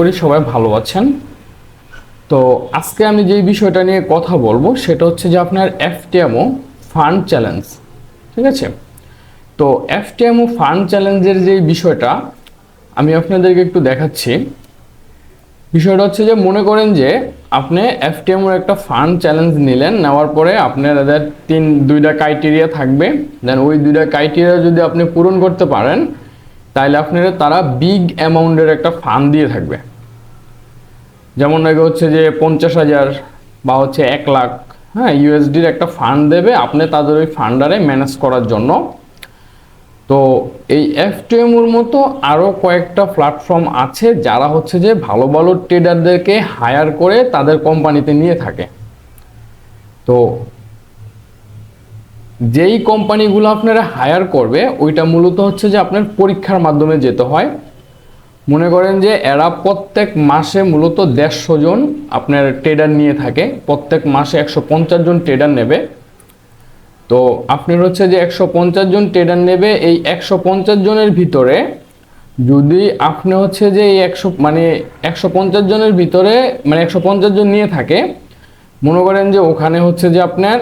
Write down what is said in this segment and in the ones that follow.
করি, সবাই ভালো আছেন। তো আজকে আমি যেই বিষয়টা নিয়ে কথা বলব, সেটা হচ্ছে যে আপনার এফটিএমও ফান্ড চ্যালেঞ্জ ঠিক আছে? তো এফটিএমও ফান্ড চ্যালেঞ্জের যে বিষয়টা, আমি আপনাদেরকে একটু দেখাচ্ছি। বিষয়টা হচ্ছে যে মনে করেন যে আপনি এফটিএমওর একটা ফান্ড চ্যালেঞ্জ নিলেন, নেওয়ার পরে আপনাদের তিন, দুইটা ক্রাইটেরিয়া থাকবে। দেন ওই দুইটা ক্রাইটেরিয়া যদি আপনি পূরণ করতে পারেন তাহলে আপনার, তারা বিগ অ্যামাউন্টের একটা ফান্ড দিয়ে থাকবে। যেমন হচ্ছে যে পঞ্চাশ হাজার বা হচ্ছে এক লাখ হ্যাঁ ইউএসডির একটা ফান্ড দেবে, আপনি তাদের ওই ফান্ডারে ম্যানেজ করার জন্য। তো এই এফটিএমওর মতো আরও কয়েকটা প্ল্যাটফর্ম আছে যারা হচ্ছে যে ভালো ভালো ট্রেডারদেরকে হায়ার করে তাদের কোম্পানিতে নিয়ে থাকে। তো যেই কোম্পানিগুলো আপনারা হায়ার করবে, ওইটা মূলত হচ্ছে যে আপনার পরীক্ষার মাধ্যমে যেতে হয়। মনে করেন যে এরা প্রত্যেক মাসে মূলত দেড়শো জন আপনার ট্রেডার নিয়ে থাকে। প্রত্যেক মাসে একশো পঞ্চাশ জন ট্রেডার নেবে। তো আপনার হচ্ছে যে একশো পঞ্চাশ জন ট্রেডার নেবে, এই একশো পঞ্চাশ জনের ভিতরে যদি আপনি হচ্ছে যে এই একশো মানে একশো পঞ্চাশ জনের ভিতরে মানে একশো পঞ্চাশ জন নিয়ে থাকে, মনে করেন যে ওখানে হচ্ছে যে আপনার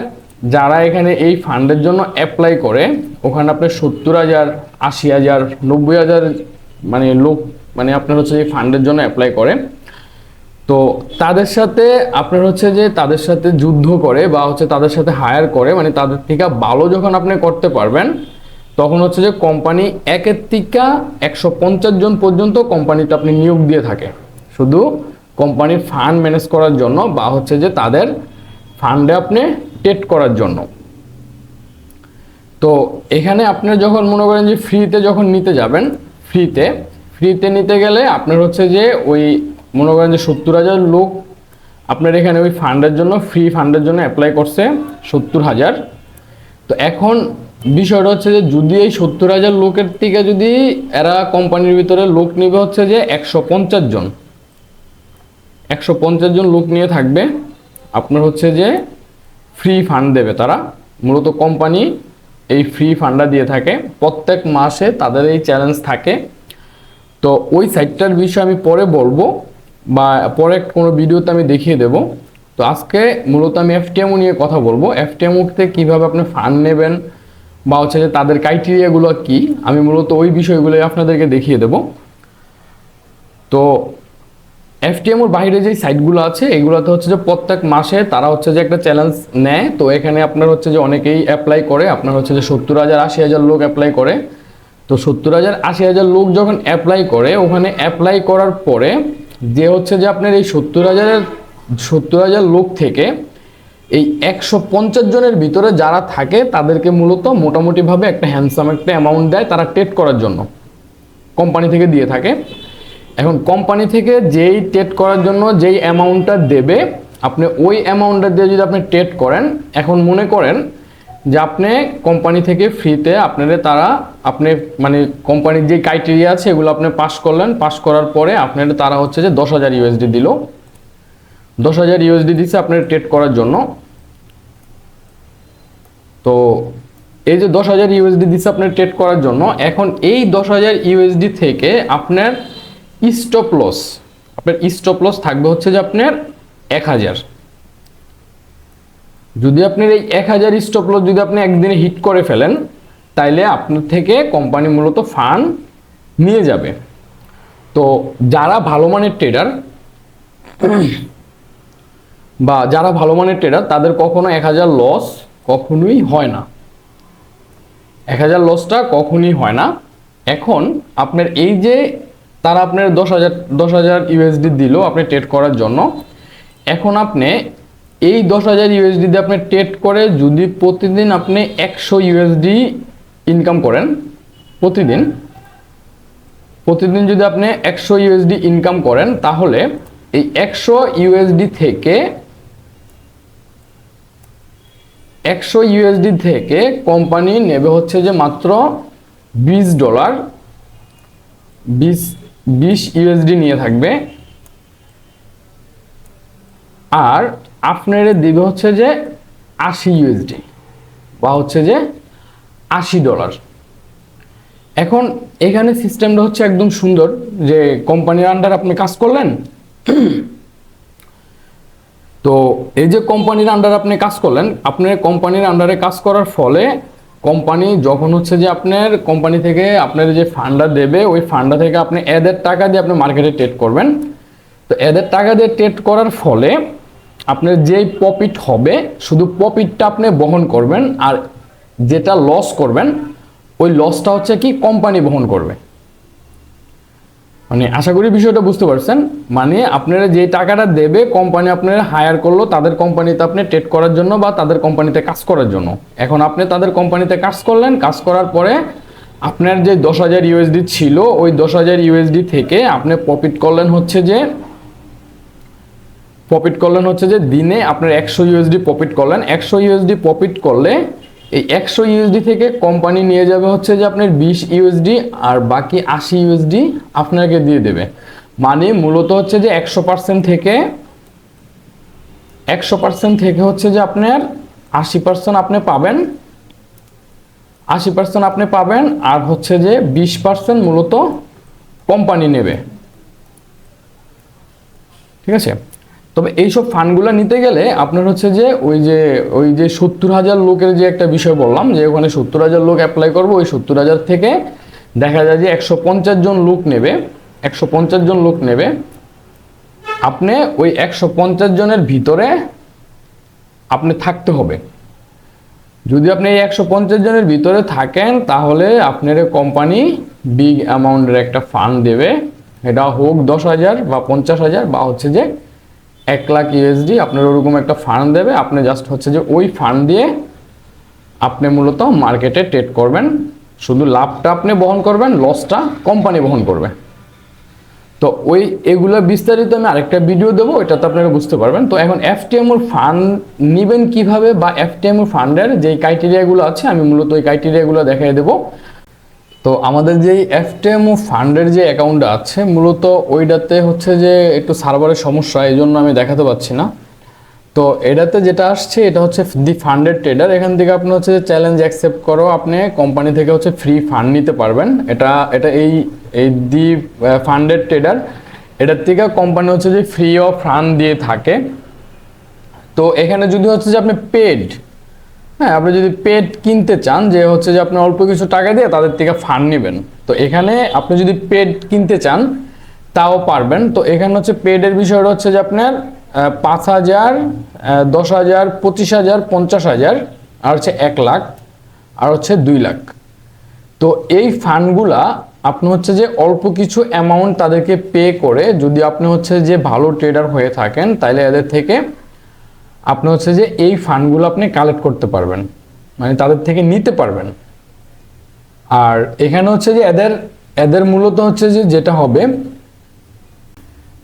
যারা এখানে এই ফান্ডের জন্য অ্যাপ্লাই করে, ওখানে আপনার সত্তর হাজার, আশি হাজার, নব্বই হাজার মানে লোক মানে আপনার হচ্ছে এই ফান্ডের জন্য অ্যাপ্লাই করে। তো তাদের সাথে আপনার হচ্ছে যে তাদের সাথে যুদ্ধ করে বা হচ্ছে তাদের সাথে হায়ার করে মানে তাদের থেকে ভালো যখন আপনি করতে পারবেন, তখন হচ্ছে যে কোম্পানি একের থেকে একশো পঞ্চাশ জন পর্যন্ত কোম্পানিতে আপনি নিয়োগ দিয়ে থাকে। শুধু কোম্পানির ফান্ড ম্যানেজ করার জন্য বা হচ্ছে যে তাদের ফান্ডে আপনি টেট করার জন্য। তো এখানে আপনি যখন মনে করেন যে ফ্রিতে যখন নিতে যাবেন ফ্রিতে ফ্রিতে নিতে গেলে আপনার হচ্ছে যে ওই, মনে করেন যে সত্তর হাজার লোক আপনার এখানে ওই ফান্ডের জন্য ফ্রি ফান্ডের জন্য অ্যাপ্লাই করছে সত্তর হাজার। তো এখন বিষয়টা হচ্ছে যে যদি এই সত্তর হাজার লোকের থেকে যদি এরা কোম্পানির ভিতরে লোক নেবে হচ্ছে যে একশো পঞ্চাশ জন। একশো পঞ্চাশ জন লোক নিয়ে থাকবে, আপনার হচ্ছে যে ফ্রি ফান্ড দেবে তারা। মূলত কোম্পানি এই ফ্রি ফান্ডটা দিয়ে থাকে। প্রত্যেক মাসে তাদের এই চ্যালেঞ্জ থাকে। তো ওই সাইটটার বিষয়ে আমি পরে বলব বা পরে কোনো ভিডিওতে আমি দেখিয়ে দেব। তো আজকে মূলত আমি এফটিএমও নিয়ে কথা বলব। এফটিএমওতে কীভাবে আপনি ফান্ড নেবেন বা হচ্ছে যে তাদের ক্রাইটেরিয়াগুলো কি, আমি মূলত ওই বিষয়গুলোই আপনাদেরকে দেখিয়ে দেব। তো এফটিএমওর বাইরে যে সাইটগুলো আছে, এগুলোতে হচ্ছে যে প্রত্যেক মাসে তারা হচ্ছে যে একটা চ্যালেঞ্জ নেয়। তো এখানে আপনার হচ্ছে যে অনেকেই অ্যাপ্লাই করে। আপনার হচ্ছে যে সত্তর হাজার, আশি হাজার লোক অ্যাপ্লাই করে। তো সত্তর হাজার, আশি হাজার লোক যখন অ্যাপ্লাই করে, ওখানে অ্যাপ্লাই করার পরে যে হচ্ছে যে আপনার এই সত্তর হাজারের, সত্তর হাজার লোক থেকে এই একশো পঞ্চাশ জনের ভিতরে যারা থাকে, তাদেরকে মূলত মোটামুটিভাবে একটা হ্যান্ডসাম একটা অ্যামাউন্ট দেয় তারা টেট করার জন্য। কোম্পানি থেকে দিয়ে থাকে। এখন কোম্পানি থেকে যেই টেট করার জন্য যেই অ্যামাউন্টটা দেবে, আপনি ওই অ্যামাউন্টটা দিয়ে যদি আপনি টেট করেন, এখন মনে করেন যে আপনি কোম্পানি থেকে ফ্রিতে আপনাদের তারা আপনি মানে কোম্পানির যে ক্রাইটেরিয়া আছে এগুলো আপনি পাস করলেন পাস করার পরে আপনার তারা হচ্ছে যে দশ হাজার ইউএসডি দিল। দশ হাজার ইউএসডি দিচ্ছে আপনার ট্রেড করার জন্য। তো এই যে দশ হাজার ইউএসডি দিচ্ছে আপনার ট্রেড করার জন্য, এখন এই দশ হাজার ইউএসডি থেকে আপনার স্টপ লস আপনার স্টপ লস থাকবে হচ্ছে যে আপনার এক হাজার। যদি আপনার এই এক হাজার স্টপ লস যদি আপনি একদিনে হিট করে ফেলেন, তাইলে আপনার থেকে কোম্পানি মূলত ফান্ড নিয়ে যাবে। তো যারা ভালো মানের ট্রেডার বা যারা ভালো মানের ট্রেডার তাদের কখনো এক হাজার লস কখনোই হয় না। এক হাজার লসটা কখনই হয় না। এখন আপনার এই যে তারা আপনার দশ হাজার দশ হাজার ইউএসডি দিল আপনি ট্রেড করার জন্য, এখন আপনি এই দশ হাজার ইউএসডি দিয়ে আপনি ট্রেড করে যদি প্রতিদিন আপনি একশো ইউএসডি ইনকাম করেন, প্রতিদিন প্রতিদিন যদি আপনি একশো ইউএসডি ইনকাম করেন, তাহলে এই একশো ইউএসডি থেকে একশো ইউএসডি থেকে কোম্পানি নেবে হচ্ছে যে মাত্র বিশ ডলার বিশ বিশ ইউএসডি নিয়ে থাকবে। আর আপনারে দিবে হচ্ছে যে আশি ইউএসডি বা হচ্ছে যে আশি ডলার। এখন এখানে সিস্টেমটা হচ্ছে একদম সুন্দর যে কোম্পানির আন্ডার আপনি কাজ করলেন। তো এই যে কোম্পানির আন্ডারে আপনি কাজ করলেন, আপনার কোম্পানির আন্ডারে কাজ করার ফলে কোম্পানি যখন হচ্ছে যে আপনার কোম্পানি থেকে আপনার যে ফান্ডা দেবে, ওই ফান্ডা থেকে আপনি এদের টাকা দিয়ে আপনি মার্কেটে ট্রেড করবেন। তো এদের টাকা দিয়ে ট্রেড করার ফলে আপনার যেই প্রফিট হবে, শুধু প্রফিটটা আপনি বহন করবেন আর যেটা লস করবেন, ওই লসটা হচ্ছে কি কোম্পানি বহন করবে। মানে আশা করি বিষয়টা বুঝতে পারছেন। মানে আপনারা যে টাকাটা দেবে কোম্পানি আপনারা হায়ার করল, তাদের কোম্পানিতে আপনি ট্রেড করার জন্য বা তাদের কোম্পানিতে কাজ করার জন্য। এখন আপনি তাদের কোম্পানিতে কাজ করলেন, কাজ করার পরে আপনার যে দশ হাজার ইউএসডি ছিল, ওই দশ হাজার ইউএসডি থেকে আপনি প্রফিট করলেন হচ্ছে যে প্রফিট করলেন হচ্ছে যে দিনে আপনার একশো ইউএসডি প্রফিট করলেন। একশো ইউএসডি প্রফিট করলে এই একশো ইউএসডি থেকে কোম্পানি নিয়ে যাবে হচ্ছে যে আপনার বিশ ইউএসডি আর বাকি আশি ইউএসডি আপনাকে দিয়ে দেবে। মানে মূলত হচ্ছে যে একশো পার্সেন্ট থেকে একশো পার্সেন্ট থেকে হচ্ছে যে আপনার আশি পার্সেন্ট আপনি পাবেন। আশি পার্সেন্ট আপনি পাবেন আর হচ্ছে যে বিশ পার্সেন্ট মূলত কোম্পানি নেবে। ঠিক আছে? তবে এইসব ফান্ডগুলো নিতে গেলে আপনার হচ্ছে যে ওই যে ওই যে সত্তর হাজার লোকের যে একটা বিষয় বললাম, যে ওখানে সত্তর হাজার লোক অ্যাপ্লাই করব, ওই সত্তর হাজার থেকে দেখা যায় যে একশো পঞ্চাশ জন লোক নেবে, একশো পঞ্চাশ জন লোক নেবে। আপনি ওই একশো পঞ্চাশ জনের ভিতরে আপনি থাকতে হবে। যদি আপনি এই একশো পঞ্চাশ জনের ভিতরে থাকেন, তাহলে আপনার কোম্পানি বিগ অ্যামাউন্টের একটা ফান্ড দেবে। এটা হোক দশ হাজার বা পঞ্চাশ হাজার বা হচ্ছে যে এক লাখ ইউএসডি আপনার ওরকম একটা ফান্ড দেবে। আপনি জাস্ট হচ্ছে যে ওই ফান্ড দিয়ে আপনি মূলত মার্কেটে ট্রেড করবেন। শুধু লাভটা আপনি বহন করবেন লসটা কোম্পানি বহন করবে। তো ওই এগুলো বিস্তারিত আমি আরেকটা ভিডিও দেবো, ওইটাতে আপনারা বুঝতে পারবেন। তো এখন এফটিএমওর ফান্ড নেবেন কীভাবে বা এফটিএমওর ফান্ডের যেই ক্রাইটেরিয়াগুলো আছে, আমি মূলত ওই ক্রাইটেরিয়াগুলো দেখাই দেবো। তো আমাদের যেই এফটিএমও ফান্ডের যে অ্যাকাউন্টটা আছে, মূলত ওইটাতে হচ্ছে যে একটু সার্ভারের সমস্যা এই জন্য আমি দেখাতে পাচ্ছি না। তো এটাতে যেটা আসছে, এটা হচ্ছে দি ফান্ডেড ট্রেডার এখান থেকে আপনি হচ্ছে চ্যালেঞ্জ অ্যাকসেপ্ট করো, আপনি কোম্পানি থেকে হচ্ছে ফ্রি ফান্ড নিতে পারবেন। এটা এটা এই এই দি ফান্ডেড ট্রেডার এটার থেকে কোম্পানি হচ্ছে যে ফ্রি অফ ফান্ড দিয়ে থাকে। তো এখানে যদি হচ্ছে যে আপনি পেড হ্যাঁ আপনি যদি পেড কিনতে চান, যে হচ্ছে যে আপনি অল্প কিছু টাকা দিয়ে তাদের থেকে ফান্ড নেবেন, তো এখানে আপনি যদি পেড কিনতে চান, তাও পারবেন। তো এখানে হচ্ছে পেডের বিষয়টা হচ্ছে যে আপনার পাঁচ হাজার দশ হাজার, পঁচিশ হাজার, পঞ্চাশ হাজার, আর হচ্ছে এক লাখ, আর হচ্ছে দুই লাখ। তো এই ফান্ডগুলা আপনি হচ্ছে যে অল্প কিছু অ্যামাউন্ট তাদেরকে পে করে যদি আপনি হচ্ছে যে ভালো ট্রেডার হয়ে থাকেন তাহলে এদের থেকে আপনি হচ্ছে যে এই ফান্ডগুলো আপনি কালেক্ট করতে পারবেন মানে তাদের থেকে নিতে পারবেন। আর এখানে হচ্ছে যে এদের এদের মূলত হচ্ছে যে যেটা হবে,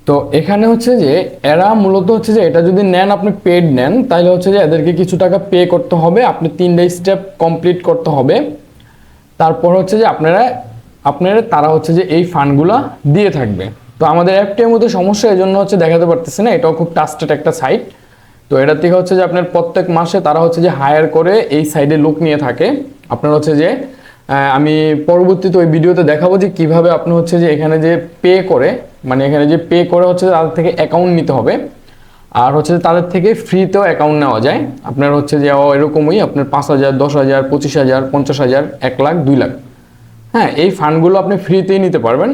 তো এখানে হচ্ছে যে এরা মূলত হচ্ছে যে এটা যদি নেন, আপনি পেড নেন, তাহলে হচ্ছে যে এদেরকে কিছু টাকা পে করতে হবে, আপনি তিনটা স্টেপ কমপ্লিট করতে হবে। তারপর হচ্ছে যে আপনারা আপনারা, তারা হচ্ছে যে এই ফান্ডগুলো দিয়ে থাকবে। তো আমাদের অ্যাপটির মধ্যে সমস্যা এই জন্য হচ্ছে দেখাতে পারতেছে না, এটাও খুব টাস্টেড একটা সাইট তো এটা থেকে হচ্ছে যে আপনার প্রত্যেক মাসে তারা হচ্ছে যে হায়ার করে এই সাইডে লোক নিয়ে থাকে। আপনার হচ্ছে যে আমি পরবর্তীতে ওই ভিডিওতে দেখাবো যে কীভাবে আপনি হচ্ছে যে এখানে যে পে করে মানে এখানে যে পে করে হচ্ছে তাদের থেকে অ্যাকাউন্ট নিতে হবে। আর হচ্ছে তাদের থেকে ফ্রিতেও অ্যাকাউন্ট নেওয়া যায়। আপনার হচ্ছে যে এরকমই আপনার পাঁচ হাজার, দশ হাজার, পঁচিশ হাজার, পঞ্চাশ হাজার, এক লাখ, দুই লাখ। হ্যাঁ এই ফান্ডগুলো আপনি ফ্রিতেই নিতে পারবেন।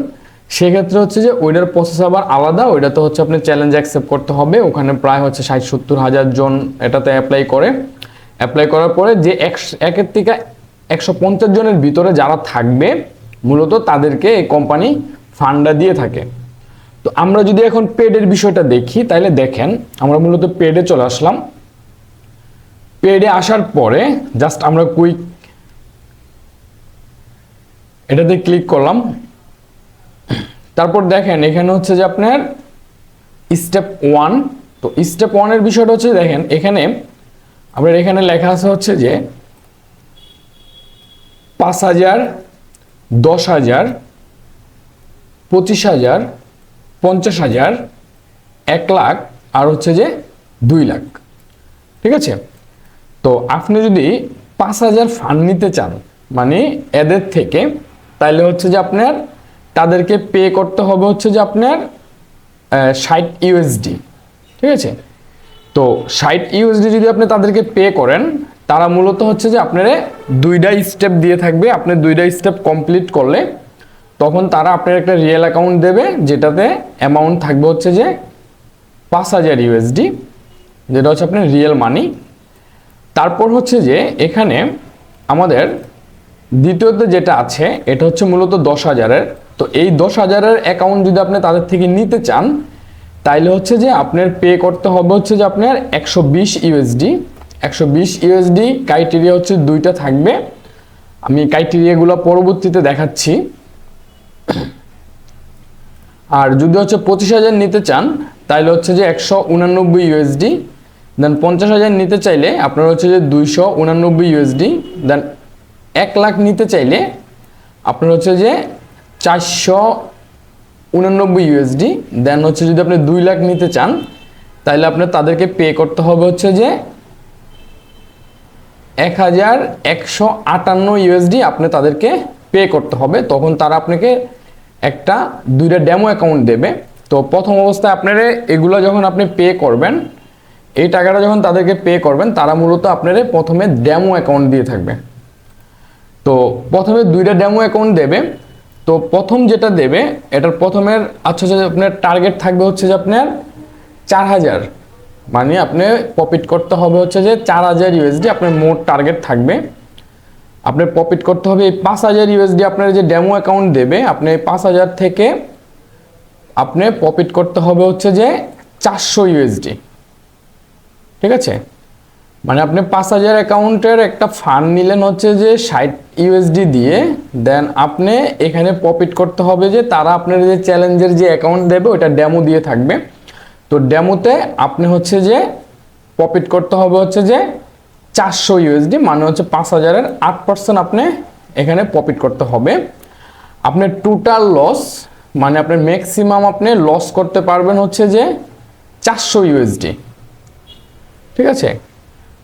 সেক্ষেত্রে হচ্ছে যে ওইটার প্রসেস আবার আলাদা ওইটা তো হচ্ছে আপনি চ্যালেঞ্জ অ্যাকসেপ্ট করতে হবে। ওখানে প্রায় হচ্ছে ষাট, সত্তর হাজার জন এটাতে অ্যাপ্লাই করে। অ্যাপ্লাই করার পরে যে একের থেকে একশো পঞ্চাশ জনের ভিতরে যারা থাকবে, মূলত তাদেরকে এই কোম্পানি ফান্ডটা দিয়ে থাকে। তো আমরা যদি এখন পেডের বিষয়টা দেখি, তাহলে দেখেন, আমরা মূলত পেডে চলে আসলাম। পেডে আসার পরে জাস্ট আমরা কুইক এটাতে ক্লিক করলাম। তারপর দেখেন, এখানে হচ্ছে যে আপনার স্টেপ ওয়ান তো স্টেপ ওয়ানের বিষয়টা হচ্ছে দেখেন, এখানে আপনার এখানে লেখা আছে হচ্ছে যে পাঁচ হাজার, দশ হাজার, পঁচিশ হাজার, পঞ্চাশ হাজার, এক লাখ, আর হচ্ছে যে দুই লাখ। ঠিক আছে? তো আপনি যদি পাঁচ হাজার ফান্ড নিতে চান মানে এদের থেকে, তাইলে হচ্ছে যে আপনার তাদেরকে পে করতে হবে হচ্ছে যে আপনার ষাট ইউএসডি ঠিক আছে? তো ষাট ইউএসডি যদি আপনি তাদেরকে পে করেন, তারা মূলত হচ্ছে যে আপনারা দুইটা স্টেপ দিয়ে থাকবে। আপনি দুইটা স্টেপ কমপ্লিট করলে তখন তারা আপনার একটা রিয়েল অ্যাকাউন্ট দেবে, যেটাতে অ্যামাউন্ট থাকবে হচ্ছে যে পাঁচ হাজার ইউএসডি যেটা হচ্ছে আপনার রিয়েল মানি তারপর হচ্ছে যে এখানে আমাদের দ্বিতীয়ত যেটা আছে, এটা হচ্ছে মূলত দশ হাজারের তো এই দশ হাজারের অ্যাকাউন্ট যদি আপনি তাদের থেকে নিতে চান, তাইলে হচ্ছে যে আপনার পে করতে হবে হচ্ছে যে আপনার একশো বিশ ইউএসডি একশো বিশ ইউএসডি ক্রাইটেরিয়া হচ্ছে দুইটা থাকবে। আমি ক্রাইটেরিয়াগুলো পরবর্তীতে দেখাচ্ছি। আর যদি হচ্ছে পঁচিশ হাজার নিতে চান তাহলে হচ্ছে যে একশো উনানব্বই ইউএসডি দেন পঞ্চাশ হাজার নিতে চাইলে আপনার হচ্ছে যে দুইশো উনানব্বই ইউএসডি দেন এক লাখ নিতে চাইলে আপনার হচ্ছে যে চারশো উনানব্বই ইউএসডি দেন হচ্ছে যদি আপনি দুই লাখ নিতে চান, তাহলে আপনার তাদেরকে পে করতে হবে হচ্ছে যে এক হাজার একশো আটান্ন ইউএসডি আপনি তাদেরকে পে করতে হবে। তখন তারা আপনাকে একটা, দুইটা ডেমো অ্যাকাউন্ট দেবে। তো প্রথম অবস্থায় আপনারা এগুলো যখন আপনি পে করবেন, এই টাকাটা যখন তাদেরকে পে করবেন, তারা মূলত আপনারা প্রথমে ডেমো অ্যাকাউন্ট দিয়ে থাকবে। তো প্রথমে দুইটা ডেমো অ্যাকাউন্ট দেবে। তো প্রথম যেটা দেবে, এটার প্রথমের আচ্ছা যে আপনার টার্গেট থাকবে হচ্ছে যে আপনার চার হাজার। মানে আপনি প্রফিট করতে হবে হচ্ছে যে চার হাজার ইউএসডি আপনার মোট টার্গেট থাকবে। আপনার প্রফিট করতে হবে এই পাঁচ হাজার ইউএসডি আপনার যে ডেমো অ্যাকাউন্ট দেবে, আপনি এই পাঁচ হাজার থেকে আপনি প্রফিট করতে হবে হচ্ছে যে চারশো ইউএসডি ঠিক আছে? মানে আপনি পাঁচ হাজার অ্যাকাউন্টের একটা ফান্ড নিলেন হচ্ছে যে ষাট ইউএসডি দিয়ে দেন আপনি এখানে প্রফিট করতে হবে যে তারা আপনার যে চ্যালেঞ্জের যে অ্যাকাউন্ট দেবে ওটা ডেমো দিয়ে থাকবে। তো ডেমোতে আপনি হচ্ছে যে প্রফিট করতে হবে হচ্ছে যে চারশো ইউএসডি মানে হচ্ছে পাঁচ হাজারের আট পার্সেন্ট আপনি এখানে প্রফিট করতে হবে। আপনার টোটাল লস মানে আপনার ম্যাক্সিমাম আপনি লস করতে পারবেন হচ্ছে যে চারশো ইউএসডি ঠিক আছে?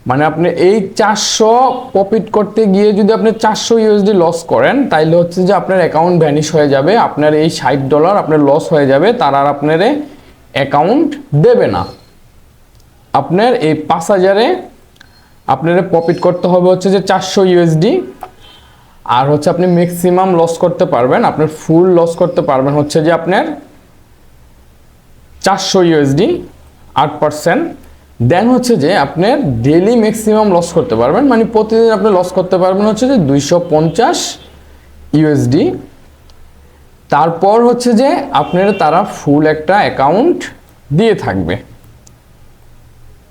মানে আপনি এই চারশো প্রফিট করতে গিয়ে যদি আপনি চারশো ইউএসডি লস করেন, তাইলে হচ্ছে যে আপনার অ্যাকাউন্ট ভ্যানিশ হয়ে যাবে, আপনার এই ষাট ডলার আপনার লস হয়ে যাবে, তার আর আপনার অ্যাকাউন্ট দেবে না। আপনার এই পাঁচ হাজারে আপনার প্রফিট করতে হবে হচ্ছে যে চারশো ইউএসডি আর হচ্ছে আপনি ম্যাক্সিমাম লস করতে পারবেন, আপনার ফুল লস করতে পারবেন হচ্ছে যে আপনার চারশো ইউএসডি আট পার্সেন্ট দেন হচ্ছে যে আপনার ডেলি ম্যাক্সিমাম লস করতে পারবেন মানে প্রতিদিন আপনি লস করতে পারবেন হচ্ছে যে দুইশো পঞ্চাশ ইউএসডি তারপর হচ্ছে যে আপনার তারা ফুল একটা অ্যাকাউন্ট দিয়ে থাকবে।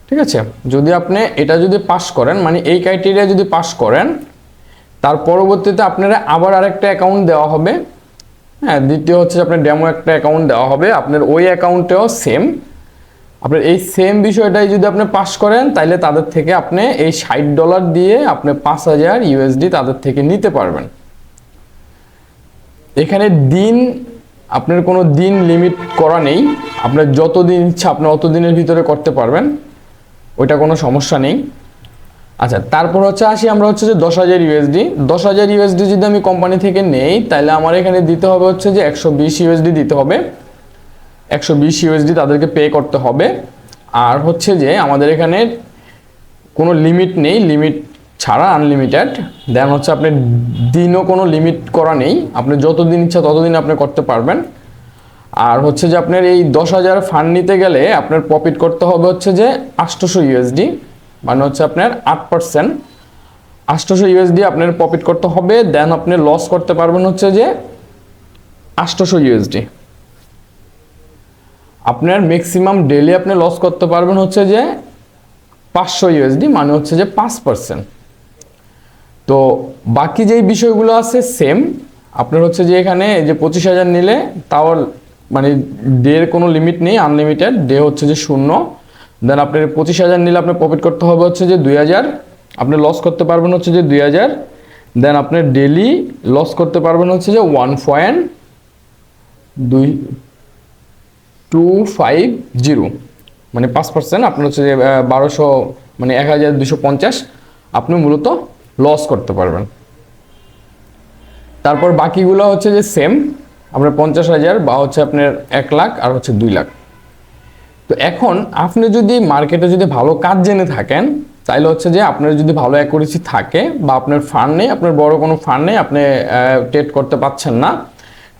ঠিক আছে? যদি আপনি এটা যদি পাস করেন মানে এই ক্রাইটেরিয়া যদি পাস করেন, তার পরবর্তীতে আপনারা আবার আরেকটা অ্যাকাউন্ট দেওয়া হবে। হ্যাঁ দ্বিতীয় হচ্ছে আপনার ডেমো একটা অ্যাকাউন্ট দেওয়া হবে, আপনার ওই অ্যাকাউন্টেও সেম আপনার এই সেম বিষয়টাই যদি আপনি পাস করেন তাহলে তাদের থেকে আপনি এই ষাট ডলার দিয়ে আপনি পাঁচ হাজার ইউএসডি তাদের থেকে নিতে পারবেন। এখানে দিন, আপনার কোনো দিন লিমিট করা নেই। আপনার যত দিন ইচ্ছা, আপনি অত দিনের ভিতরে করতে পারবেন। ওইটা কোনো সমস্যা নেই। আচ্ছা তারপর হচ্ছে আসি আমরা হচ্ছে যে দশ হাজার ইউএসডি দশ হাজার ইউএসডি যদি আমি কোম্পানি থেকে নেই তাহলে আমার এখানে দিতে হবে হচ্ছে যে একশো বিশ ইউএসডি দিতে হবে। একশো বিশ ইউএসডি তাদেরকে পে করতে হবে। আর হচ্ছে যে আমাদের এখানে কোনো লিমিট নেই লিমিট ছাড়া আনলিমিটেড দেন হচ্ছে আপনি দিনও কোনো লিমিট করা নেই। আপনি যতদিন ইচ্ছা ততদিন আপনি করতে পারবেন। আর হচ্ছে যে আপনার এই দশ হাজার ফান্ড নিতে গেলে আপনার প্রফিট করতে হবে হচ্ছে যে আটশোশো ইউএসডি মানে হচ্ছে আপনার আট পার্সেন্ট আটশোশো ইউএসডি আপনার প্রফিট করতে হবে। দেন আপনি লস করতে পারবেন হচ্ছে যে আটশোশো ইউএসডি আপনার ম্যাক্সিমাম ডেলি আপনি লস করতে পারবেন হচ্ছে যে পাঁচশো ইউএসডি মানে হচ্ছে যে পাঁচ পার্সেন্ট তো বাকি যেই বিষয়গুলো আছে সেম আপনার হচ্ছে যে এখানে যে পঁচিশ হাজার নিলে তাও মানে ডের কোনো লিমিট নেই আনলিমিটেড ডে হচ্ছে যে শূন্য। দেন আপনার পঁচিশ হাজার নিলে আপনার প্রফিট করতে হবে হচ্ছে যে দুই হাজার। আপনি লস করতে পারবেন হচ্ছে যে দুই হাজার। দেন আপনার ডেলি লস করতে পারবেন হচ্ছে যে ওয়ান পয়েন্ট দুই টু ফাইভ জিরো মানে পাঁচ পার্সেন্ট আপনার হচ্ছে যে বারোশো মানে এক হাজার দুশো পঞ্চাশ আপনি মূলত লস করতে পারবেন তারপর বাকিগুলো হচ্ছে যে সেম আপনার পঞ্চাশ হাজার বা হচ্ছে আপনার এক লাখ আর হচ্ছে দুই লাখ তো এখন আপনি যদি মার্কেটে যদি ভালো কাজ জেনে থাকেন তাহলে হচ্ছে যে আপনার যদি ভালো অ্যাকুরেসি থাকে বা আপনার ফান্ড নেই আপনার বড় কোনো ফান্ড নেই আপনি টেট করতে পারছেন না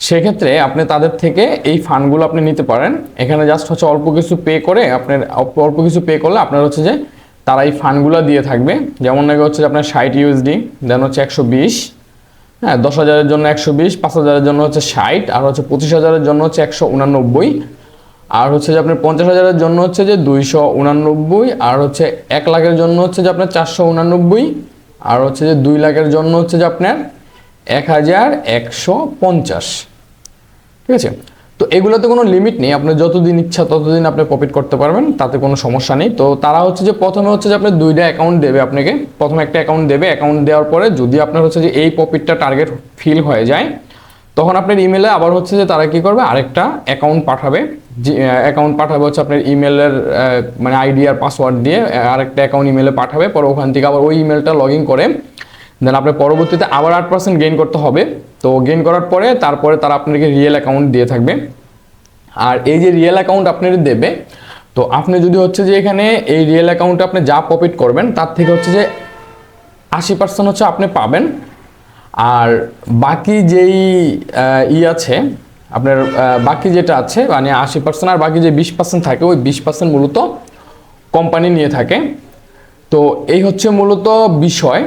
সেক্ষেত্রে আপনি তাদের থেকে এই ফান্ডগুলো আপনি নিতে পারেন। এখানে জাস্ট হচ্ছে অল্প কিছু পে করে আপনার, অল্প কিছু পে করলে আপনার হচ্ছে যে তারা এই ফান্ডগুলো দিয়ে থাকবে। যেমন নাকি হচ্ছে যে আপনার ষাট ইউএসডি দেন হচ্ছে একশো বিশ হ্যাঁ দশ হাজারের জন্য একশো বিশ, পাঁচ হাজারের জন্য হচ্ছে ষাট, আর হচ্ছে পঁচিশ হাজারের জন্য হচ্ছে একশো উনানব্বই, আর হচ্ছে যে আপনার পঞ্চাশ হাজারের জন্য হচ্ছে যে দুইশো উনানব্বই, আর হচ্ছে এক লাখের জন্য হচ্ছে যে আপনার চারশো উনানব্বই, আর হচ্ছে যে দুই লাখের জন্য হচ্ছে যে আপনার এক হাজার একশো পঞ্চাশ। ঠিক আছে? তো এগুলোতে কোনো লিমিট নেই, আপনার যতদিন ইচ্ছা ততদিন আপনি প্রফিট করতে পারবেন, তাতে কোনো সমস্যা নেই। তো তারা হচ্ছে যে প্রথমে হচ্ছে যে আপনার দুইটা অ্যাকাউন্ট দেবে আপনাকে। প্রথমে একটা অ্যাকাউন্ট দেবে অ্যাকাউন্ট দেওয়ার পরে যদি আপনার হচ্ছে যে এই প্রফিটটা টার্গেট ফিল হয়ে যায়, তখন আপনার ইমেলে আবার হচ্ছে যে তারা কি করবে? আরেকটা অ্যাকাউন্ট পাঠাবে। যে অ্যাকাউন্ট পাঠাবে হচ্ছে আপনার ইমেলের মানে আইডি আর পাসওয়ার্ড দিয়ে আরেকটা অ্যাকাউন্ট ইমেলে পাঠাবে। পরে ওখান থেকে আবার ওই ইমেলটা লগ ইন করে দেন আপনার পরবর্তীতে আবার আট পার্সেন্ট গেইন করতে হবে। তো গেইন করার পরে তারপরে তারা আপনাকে রিয়েল অ্যাকাউন্ট দিয়ে থাকবে। আর এই যে রিয়েল অ্যাকাউন্ট আপনাদের দেবে, তো আপনি যদি হচ্ছে যে এখানে এই রিয়েল অ্যাকাউন্টে আপনি যা প্রফিট করবেন, তার থেকে হচ্ছে যে আশি পার্সেন্ট হচ্ছে আপনি পাবেন। আর বাকি যেই ই আছে, আপনার বাকি যেটা আছে মানে আশি পার্সেন্ট আর বাকি যে বিশ পার্সেন্ট থাকে, ওই বিশ পার্সেন্ট মূলত কোম্পানি নিয়ে থাকে। তো এই হচ্ছে মূলত বিষয়।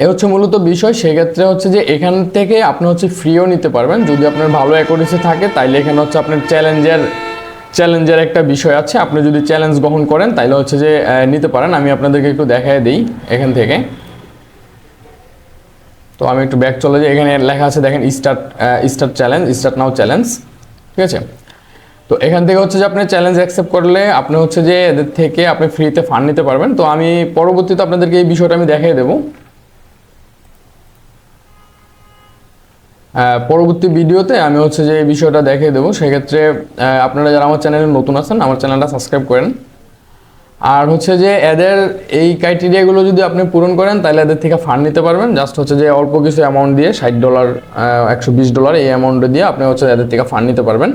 এ হচ্ছে মূলত বিষয়, সেক্ষেত্রে হচ্ছে যে এখান থেকে আপনি হচ্ছে ফ্রিও নিতে পারবেন। যদি আপনার ভালো অ্যাকুরেসি থাকে, তাইলে এখানে হচ্ছে আপনার চ্যালেঞ্জের চ্যালেঞ্জের একটা বিষয় আছে। আপনি যদি চ্যালেঞ্জ গ্রহণ করেন, তাইলে হচ্ছে যে নিতে পারেন। আমি আপনাদেরকে একটু দেখায় দিই এখান থেকে। তো আমি একটু ব্যাক চলে যাই। এখানে লেখা আছে, দেখেন start start challenge start now challenge ঠিক আছে? তো এখান থেকে হচ্ছে যে আপনি চ্যালেঞ্জ অ্যাকসেপ্ট করলে আপনি হচ্ছে যে এদের থেকে আপনি ফ্রিতে ফান্ড নিতে পারবেন। তো আমি পরবর্তীতে আপনাদেরকে এই বিষয়টা আমি দেখিয়ে দেবো। পরবর্তী ভিডিওতে আমি হচ্ছে যে এই বিষয়টা দেখিয়ে দেবো। সেক্ষেত্রে আপনারা যারা আমার চ্যানেলে নতুন আছেন, আমার চ্যানেলটা সাবস্ক্রাইব করেন। আর হচ্ছে যে এদের এই ক্রাইটেরিয়াগুলো যদি আপনি পূরণ করেন, তাহলে এদের থেকে ফান্ড নিতে পারবেন। জাস্ট হচ্ছে যে অল্প কিছু অ্যামাউন্ট দিয়ে ষাট ডলার একশো বিশ ডলার এই অ্যামাউন্টে দিয়ে আপনি হচ্ছে এদের থেকে ফান্ড নিতে পারবেন।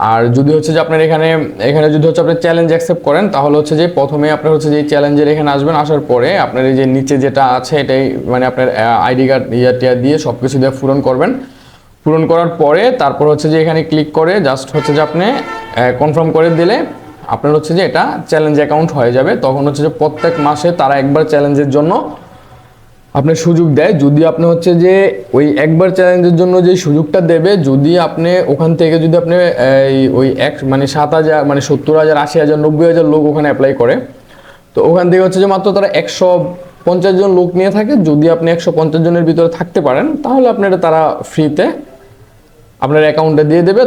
আর যদি হচ্ছে যে আপনার এখানে এখানে যদি হচ্ছে আপনি চ্যালেঞ্জ অ্যাকসেপ্ট করেন, তাহলে হচ্ছে যে প্রথমে আপনার হচ্ছে যে চ্যালেঞ্জের এখানে আসবেন, আসার পরে আপনার এই যে নিচে যেটা আছে, এটাই মানে আপনার আইডি কার্ড ইয়া টিয়া দিয়ে সব কিছু দিয়ে পূরণ করবেন। পূরণ করার পরে তারপর হচ্ছে যে এখানে ক্লিক করে জাস্ট হচ্ছে যে আপনি কনফার্ম করে দিলে আপনার হচ্ছে যে এটা চ্যালেঞ্জ অ্যাকাউন্ট হয়ে যাবে। তখন হচ্ছে যে প্রত্যেক মাসে তারা একবার চ্যালেঞ্জের জন্য আপনার সুযোগ দেয়। যদি আপনি হচ্ছে যে ওই একবার চ্যালেঞ্জের জন্য যে সুযোগটা দেবে, যদি আপনি ওখান থেকে যদি আপনি ওই এক মানে সাত হাজার মানে সত্তর হাজার, আশি হাজার, নব্বই হাজার লোক ওখানে অ্যাপ্লাই করে, তো ওখান থেকে হচ্ছে যে মাত্র তারা একশো পঞ্চাশ জন লোক নিয়ে থাকে। যদি আপনি একশো পঞ্চাশ জনের ভিতরে থাকতে পারেন, তাহলে আপনার তারা ফ্রিতে আপনার অ্যাকাউন্টে দিয়ে দেবে।